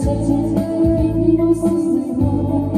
Thank you.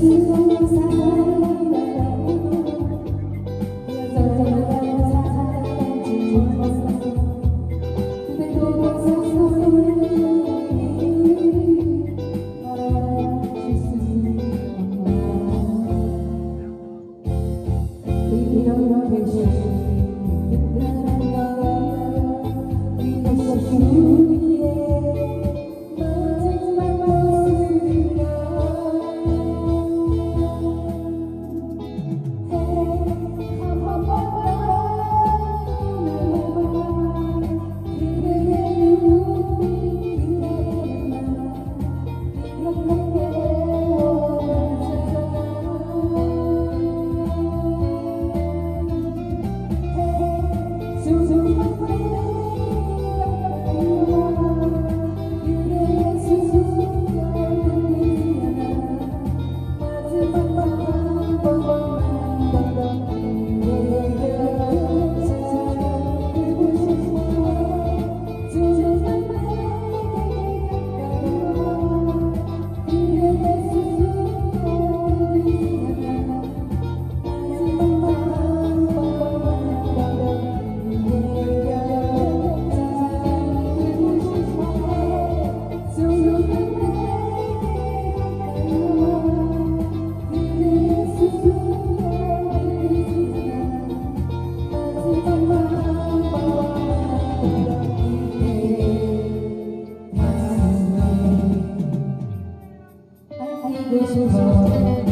Saya. Em Portugal